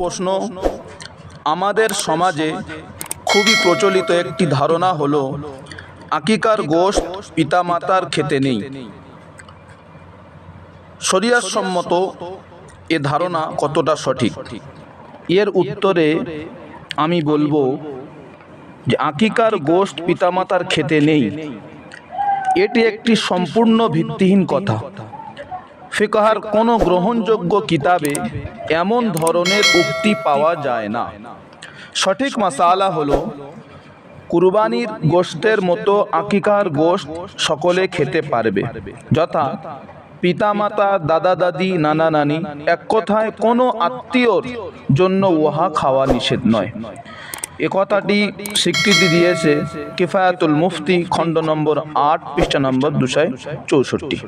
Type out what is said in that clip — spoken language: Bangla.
প্রশ্ন, আমাদের সমাজে খুবই প্রচলিত একটি ধারণা হলো, আকিকার গোশত পিতামাতার খেতে নেই। শরিয়াসম্মত এ ধারণা কতটা সঠিক? এর উত্তরে আমি বলব যে আকিকার গোশত পিতামাতার খেতে নেই। এটি একটি সম্পূর্ণ ভিত্তিহীন কথা। ফিকাহার কোনো গ্রহণযোগ্য কিতাবে এমন ধরনের উক্তি পাওয়া যায় না। সঠিক মাসালা হলো, কুরবানির গোষ্ঠের মতো আকিকার গোশত সকলে খেতে পারবে, যথা পিতামাতা দাদা দাদি নানা নানি এক কথায় কোনো আত্মীয়র জন্য উহা খাওয়া নিষেধ নয়। এ কথাটি স্বীকৃতি দিয়েছে কিফায়াতুল মুফতি খণ্ড নম্বর আট, পৃষ্ঠা নম্বর দুশো চৌষট্টি।